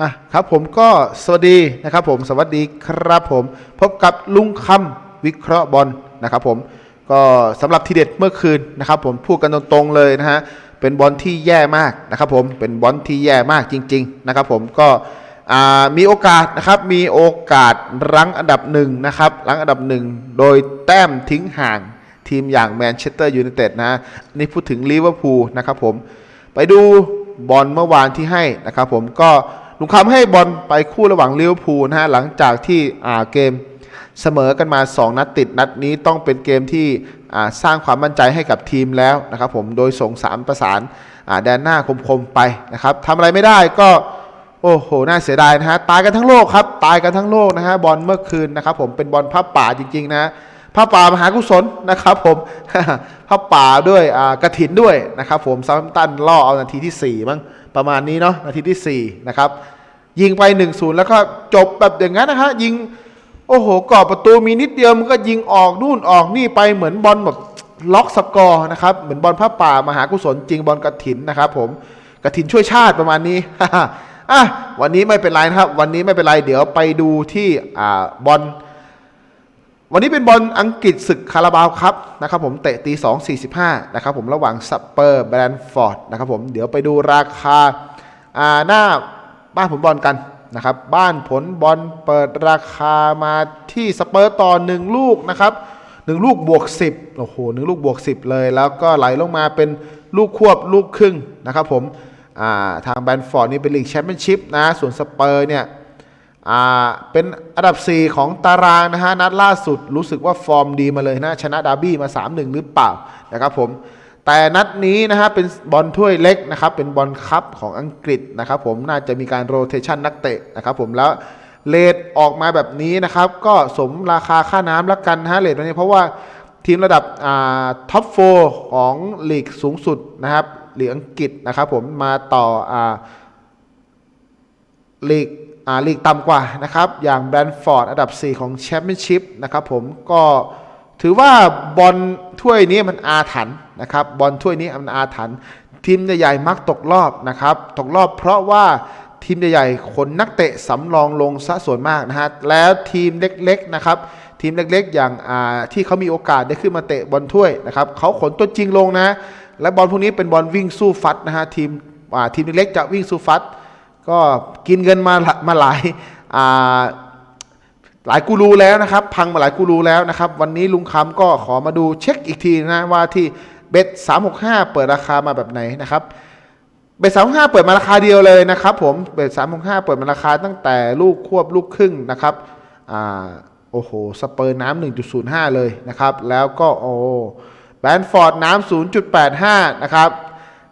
อะครับผมก็สวัสดีนะครับผมสวัสดีครับผม พบกับลุงคำวิเคราะห์บอลนะครับผมก็สำหรับทีเด็ดเมื่อคืนนะครับผมพูดกันตรงๆเลยนะฮะเป็นบอลที่แย่มากนะครับผมเป็นบอลที่แย่มากจริง ๆ นะครับผมก็มีโอกาสนะครับมีโอกาสรั้งอันดับหนึ่งนะครับรั้งอันดับหนึ่งโดยแต้มทิ้งห่างทีมอย่างแมนเชสเตอร์ยูไนเต็ดนะนี่พูดถึงลิเวอร์พูลนะครับผมไปดูบอลเมื่อวานที่ให้นะครับผมก็ ลุงคำให้บอลไปคู่ระหว่างลิเวอร์พูลนะฮะหลังจากที่อ่าเกมเสมอกันมา 2 นัดติดนัดนี้ต้องเป็นเกมที่อ่าสร้างความมั่นใจให้กับทีมแล้วนะครับผมโดยส่งสามประสานอ่าแดนหน้าคมๆไปนะครับทำอะไรไม่ได้ก็โอ้โห น่าเสียดายนะฮะ ตายกันทั้งโลกครับ ตายกันทั้งโลกนะฮะ บอลเมื่อคืนนะครับผม เป็นบอลผ้าป่าจริง ๆ นะฮะผ้าป่ามหากุศลนะครับผมผ้าป่าด้วยอ่ากระถินด้วยนะครับผมซาร์ตันล่อเอานาทีที่ 4 มั้ง ประมาณนี้เนาะนาทีที่4นะครับยิงไป1-0แล้วก็จบแบบอย่างนั้นนะฮะยิงโอ้โหกรอบประตูมีนิดเดียวมันก็ยิงออกนู่นออกนี่ไปเหมือนบอลแบบล็อกสกอร์นะครับเหมือนบอลผ้าป่ามหากุศลจริงบอลกระถินนะครับ ผมกระถินช่วยชาติประมาณนี้อะวันนี้ไม่เป็นไรนะครับ วันนี้ไม่เป็นไรเดี๋ยวไปดูที่อ่าบอล วันนี้เป็นบอลอังกฤษศึกคาราบาวครับนะครับผมเตะตีสองสี่สิบห้านะครับผมระหว่างสเปอร์แบรนฟอร์ดนะครับผมเดี๋ยวไปดูราคาอ่าหน้าบ้านผลบอลกันนะครับบ้านผลบอลเปิดราคามาที่สเปอร์ต่อหนึ่งลูกนะครับหนึ่งลูกบวกสิบโอ้โหหนึ่งลูกบวกสิบเลย แล้วก็ไหลลงมาเป็นลูกควบลูกครึ่งนะครับผมอ่าทางแบรนฟอร์ดนี่เป็นลีกแชมเปี้ยนชิพนะส่วนสเปอร์เนี่ย เป็นอันดับ 4 ของตารางนะฮะนัดล่าสุดรู้สึกว่าฟอร์มดีมาเลยนะชนะดาร์บี้มา 3-1 หรือเปล่านะครับผมแต่นัดนี้นะฮะเป็นบอลถ้วยเล็กนะครับเป็นบอลคัพของอังกฤษนะครับผมน่าจะมีการโรเทชันนักเตะนะครับผมแล้วเลทออกมาแบบนี้นะครับก็สมราคาค่าน้ำละกันฮะเลทวันนี้เพราะว่าทีมระดับท็อปโฟของลีกสูงสุดนะครับลีกอังกฤษนะครับผมมาต่ออลีก ลีกต่ำกว่านะครับ อย่างแบรนฟอร์ดอันดับ 4 ของแชมเปี้ยนชิพนะครับผมก็ถือว่าบอลถ้วยนี้มันอาถรรพ์นะครับบอลถ้วยนี้มันอาถรรพ์ทีมใหญ่ๆมักตกรอบนะครับตกรอบเพราะว่าทีมใหญ่ๆขนนักเตะสำรองลงซะส่วนมากนะฮะแล้วทีมเล็กๆนะครับทีมเล็กๆ อย่างอ่าที่เขามีโอกาสได้ขึ้นมาเตะบอลถ้วยนะครับเขาขนตัวจริงลงนะ และบอลพวกนี้เป็นบอลวิ่งสู้ฟัดนะฮะทีมอ่าทีมเล็กๆจะวิ่งสู้ฟัด ก็กินเงินมามาหลายหลายกูรูแล้วนะครับ พังมาหลายกูรูแล้วนะครับ วันนี้ลุงคำก็ขอมาดูเช็คอีกทีนะว่าที่เบ็ด365เปิดราคามาแบบไหนนะครับเบ็ด365เปิดมาราคาเดียวเลยนะครับผมเบ็ด365เปิดมาราคาตั้งแต่ลูกควบลูกครึ่งนะครับอ่าโอ้โหสเปอร์น้ำ1.05เลยนะครับ แล้วก็โอ้แบนฟอร์ดน้ำ0.85นะครับ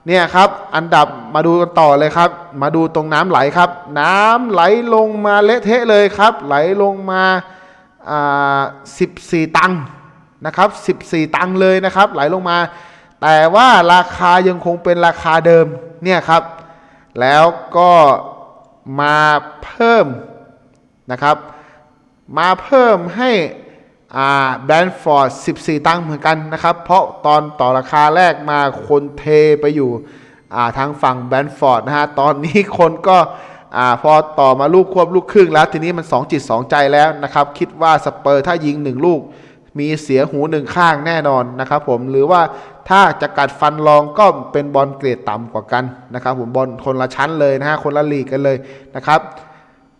เนี่ยครับอันดับมาดูกันต่อเลยครับ มาดูตรงน้ำไหลครับ น้ำไหลลงมาเละเทะเลยครับ ไหลลงมาอ่า14ตังค์นะครับ14ตังค์เลยนะครับ ไหลลงมา แต่ว่าราคายังคงเป็นราคาเดิมเนี่ยครับ แล้วก็มาเพิ่มนะครับ มาเพิ่มให้ แบรนฟอร์ด 14 ตังค์เหมือนกันนะครับ เพราะตอนต่อราคาแรกมาคนเทไปอยู่ทางฝั่งแบรนฟอร์ดนะฮะ ตอนนี้คนก็พอต่อมาลูกควบลูกครึ่งแล้ว ทีนี้มัน 2 จิต 2 ใจแล้วนะครับ คิดว่าสเปอร์ถ้ายิง 1 ลูก มีเสียหูหนึ่งข้างแน่นอนนะครับผม หรือว่าถ้าจะกัดฟันลองก็เป็นบอลเกรดต่ำกว่ากันนะครับผมบอลคนละชั้นเลยนะฮะ คนละลีกกันเลยนะครับ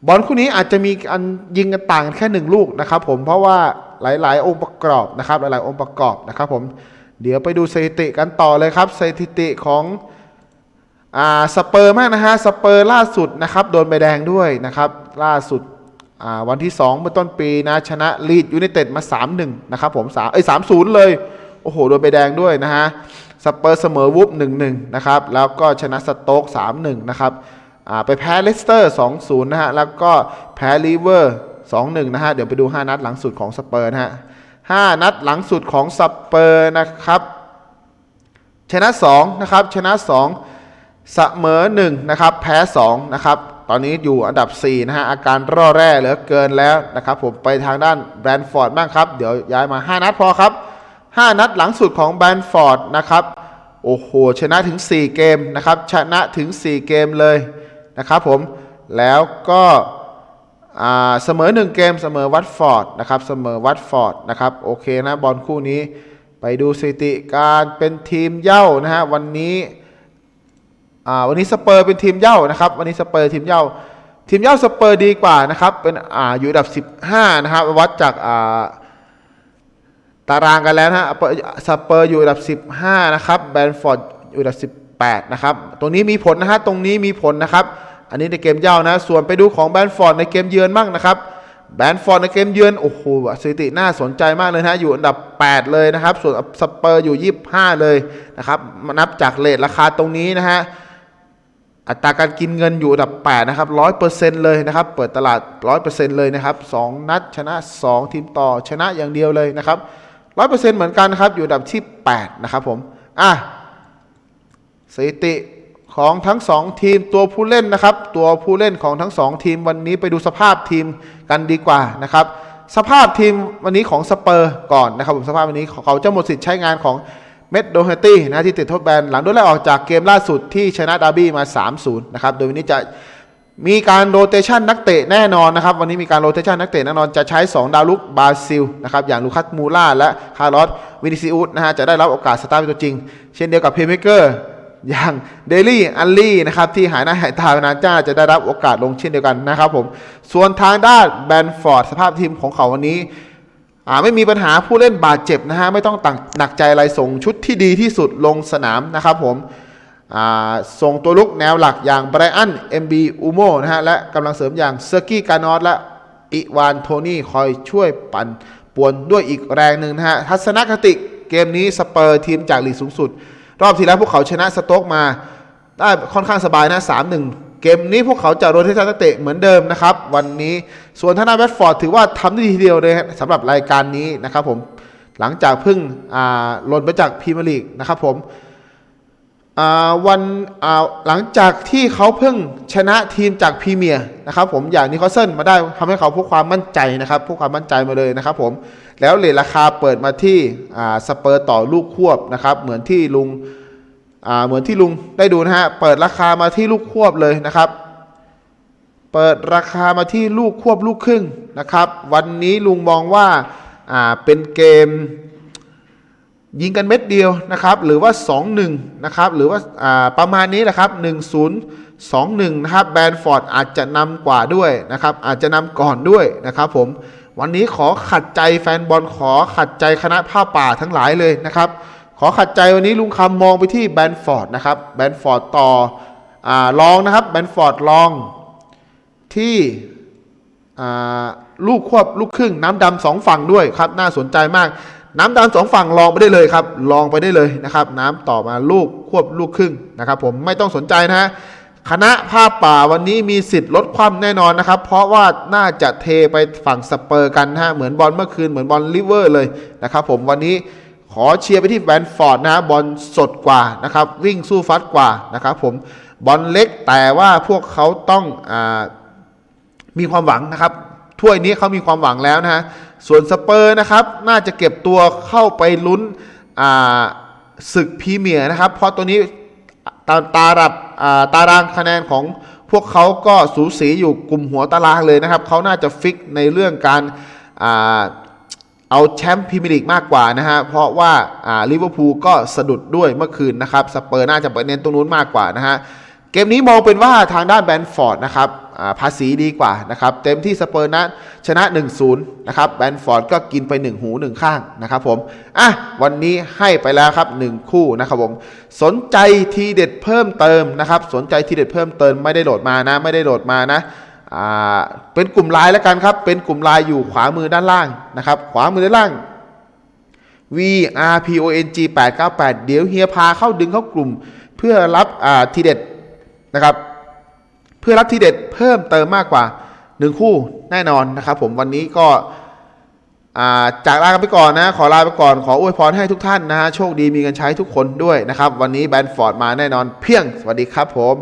บอลคู่นี้อาจจะมีอันยิงกันต่างกันแค่หนึ่งลูกนะครับผม เพราะว่า หลาย ๆ องค์ประกอบนะครับ หลาย ๆ องค์ประกอบนะครับผม เดี๋ยวไปดูสถิติกันต่อเลยครับ สถิติของอ่าสเปอร์มากนะฮะ สเปอร์ล่าสุดนะครับ โดนใบแดงด้วยนะครับ ล่าสุดอ่าวันที่ 2 เมื่อต้นปีนะ ชนะลีดยูไนเต็ดมา 3-1 นะครับผมสามเอ้ย3-0 เลย โอ้โห โดนใบแดงด้วยนะฮะ สเปอร์เสมอวูฟ1-1 นะครับ แล้วก็ชนะสโต๊ก3-1 นะครับ ไปแพ้เลสเตอร์ 2-0 นะฮะ แล้วก็แพ้ลิเวอร์ 2-1นะฮะเดี๋ยวไปดู 5 นัดหลังสุดของสเปอร์นะฮะ5นัดหลังสุดของสเปอร์นะครับชนะ2นะครับชนะ2เสมอ1นะครับแพ้2นะครับตอนนี้อยู่อันดับ 4 นะฮะอาการร่อแร่เหลือเกินแล้วนะครับผมไปทางด้านแบรนฟอร์ดบ้างครับ เดี๋ยวย้ายมา 5 นัดพอครับ 5 นัดหลังสุดของแบรนฟอร์ดนะครับโอ้โหชนะถึง 4 เกมนะครับชนะถึง 4 เกมเลยนะครับผมแล้วก็ เสมอหนึ่งเกมเสมอวัตฟอร์ดนะครับเสมอวัตฟอร์ดนะครับโอเคนะบอลคู่นี้ไปดูสถิติการเป็นทีมเย้านะฮะวันนี้วันนี้สเปอร์เป็นทีมเย้านะครับวันนี้สเปอร์ทีมเย้าทีมเย้าสเปอร์ดีกว่านะครับเป็นอ่าอยู่อันดับ 15 นะครับวัดจากอ่าตารางกันแล้วนะฮะสเปอร์อยู่อันดับ 15 นะครับแบรนท์ฟอร์ดอยู่อันดับ 18 นะครับตรงนี้มีผลนะฮะตรงนี้มีผลนะครับ อันนี้ในเกมเย่านะ ส่วนไปดูของแบนฟอร์ดในเกมเยือนบ้างนะครับ แบนฟอร์ดในเกมเยือน โอ้โหสถิติน่าสนใจมากเลยนะฮะอยู่อันดับ 8 เลยนะครับ ส่วนสเปอร์อยู่ 25 เลยนะครับนับจากเลทราคาตรงนี้นะฮะอัตราการกินเงินอยู่อันดับ 8 นะครับ 100%เลยนะครับ เปิดตลาด 100%เลยนะครับ 2 นัดชนะ 2 ทีมต่อชนะอย่างเดียวเลยนะครับ 100%เหมือนกันนะครับ อยู่อันดับที่ 8 นะครับผม อะสถิติ ของทั้ง 2 ทีมตัวผู้เล่นนะครับ ตัวผู้เล่นของทั้ง 2 ทีมวันนี้ไปดูสภาพทีมกันดีกว่านะครับ สภาพทีมวันนี้ของสเปอร์ก่อนนะครับผมสภาพวันนี้เขาจะหมดสิทธิ์ใช้งานของเมดโดเฮตี้นะที่ติดโทษแบนหลังโดนไล่ออกจากเกมล่าสุดที่ชนะดาร์บี้มา 3-0 นะครับ โดยวันนี้จะมีการโรเตชันนักเตะแน่นอนนะครับ วันนี้มีการโรเตชันนักเตะแน่นอนจะใช้ 2 ดาวลุกบราซิลนะครับอย่างลูคัสมูล่าและคาร์ลอสวินิซิอุสนะฮะจะได้รับโอกาสสตาร์เป็นตัวจริง เช่นเดียวกับเพเมเกอร์ อย่างเดลี่อัลลี่นะครับที่หายหน้าหายตาไปนานจ้าจะได้รับโอกาสลงเช่นเดียวกันนะครับผมส่วนทางด้านแบนฟอร์ดสภาพทีมของเขาวันนี้ไม่มีปัญหาผู้เล่นบาดเจ็บนะฮะไม่ต้องตักหนักใจอะไรส่งชุดที่ดีที่สุดลงสนามนะครับผมส่งตัวลุกแนวหลักอย่างไบรอันเอ็มบีอูโมนะฮะและกำลังเสริมอย่างเซอร์กี้การนอสและอิวานโทนี่คอยช่วยปั่นป่วนด้วยอีกแรงหนึ่งนะฮะทัศนคติเกมนี้สเปอร์ทีมจากลีกสูงสุด รอบที่แล้วพวกเขาชนะสโต๊กมาได้ค่อนข้างสบายนะสามหนึ่งเกมนี้พวกเขาจะโรเทชันนักเตะเหมือนเดิมนะครับ วันนี้ส่วนทางด้านแวตฟอร์ดถือว่าทำได้ดีทีเดียวเลยสำหรับรายการนี้นะครับผมหลังจากเพิ่งอ่าหล่นไปจากพรีเมียร์ลีกนะครับผม วันหลังจากที่เขาเพิ่งชนะทีมจากพรีเมียร์นะครับผมอย่างนิโคลเซนมาได้ทำให้เขาพวกความมั่นใจนะครับพวกความมั่นใจมาเลยนะครับผมแล้วเลทราคาเปิดมาที่สเปอร์ต่อลูกควบนะครับเหมือนที่ลุงเหมือนที่ลุงได้ดูนะฮะเปิดราคามาที่ลูกควบเลยนะครับ เปิดราคามาที่ลูกควบลูกครึ่งนะครับ วันนี้ลุงมองว่าเป็นเกม ยิงกันเม็ดเดียวนะครับหรือว่า 2-1นะครับหรือว่าาประมาณนี้แหละครับ1-0 2-1นะครับแบรนฟอร์ดอาจจะนำกว่าด้วยนะครับอาจจะนำก่อนด้วยนะครับผมวันนี้ขอขัดใจแฟนบอลขอขัดใจคณะผ้าป่าทั้งหลายเลยนะครับขอขัดใจวันนี้ลุงคำมองไปที่แบรนฟอร์ดนะครับแบรนฟอร์ดต่ออลองนะครับแบรนฟอร์ดลองที่ลูกควบลูกครึ่งน้ำดำสองฝั่งด้วยครับน่าสนใจมาก น้ำดำสองฝั่งลองไปได้เลยครับ ลองไปได้เลยนะครับ น้ำต่อมาลูกควบลูกครึ่งนะครับ ผมไม่ต้องสนใจนะฮะคณะผ้าป่าวันนี้มีสิทธิ์ลดความแน่นอนนะครับ เพราะว่าน่าจะเทไปฝั่งสเปอร์กันฮะเหมือนบอลเมื่อคืนเหมือนบอลลิเวอร์เลยนะครับ ผมวันนี้ขอเชียร์ไปที่แบรนฟอร์ดนะบอลสดกว่านะครับ วิ่งสู้ฟัดกว่านะครับ ผมบอลเล็กแต่ว่าพวกเขาต้องอมีความหวังนะครับถ้วยนี้เขามีความหวังแล้วนะฮะ ส่วนสเปอร์นะครับ น่าจะเก็บตัวเข้าไปลุ้นศึกพรีเมียร์นะครับ เพราะตัวนี้ตาตารับตารางคะแนนของพวกเขาก็สูสีอยู่กลุ่มหัวตารางเลยนะครับเขาน่าจะฟิกในเรื่องการอาเอาแชมป์พรีเมียร์ลีกมากกว่านะฮะ เพราะว่าลิเวอร์พูลก็สะดุดด้วยเมื่อคืนนะครับ สเปอร์น่าจะไปเน้นตรงนู้นมากกว่านะฮะ เกมนี้มองเป็นว่าทางด้านแบนท์ฟอร์ดนะครับ ภาษีดีกว่านะครับเต็มที่สเปอร์นะชนะ 1-0นะครับแบนฟอร์ดก็กินไป 1 หู 1 ข้างนะครับผมอะวันนี้ให้ไปแล้วครับ 1 คู่นะครับผมสนใจทีเด็ดเพิ่มเติมนะครับสนใจทีเด็ดเพิ่มเติมไม่ได้โหลดมานะ ไม่ได้โหลดมานะเป็นกลุ่มไลน์แล้วกันครับ เป็นกลุ่มไลน์อยู่ขวามือด้านล่างนะครับ ขวามือด้านล่าง V R P O N G 898 เดี๋ยวเฮียพาเข้าดึงเข้ากลุ่มเพื่อรับทีเด็ดนะครับ เพื่อรับทีเด็ดเพิ่มเติมมากกว่า 1 คู่แน่นอนนะครับ ผมวันนี้ก็จากลากันไปก่อนนะ ขอลาไปก่อน ขออวยพรให้ทุกท่านนะฮะ โชคดีมีเงินใช้ทุกคนด้วยนะครับ วันนี้แบรนด์ฟอร์ดมาแน่นอนเพียง สวัสดีครับผม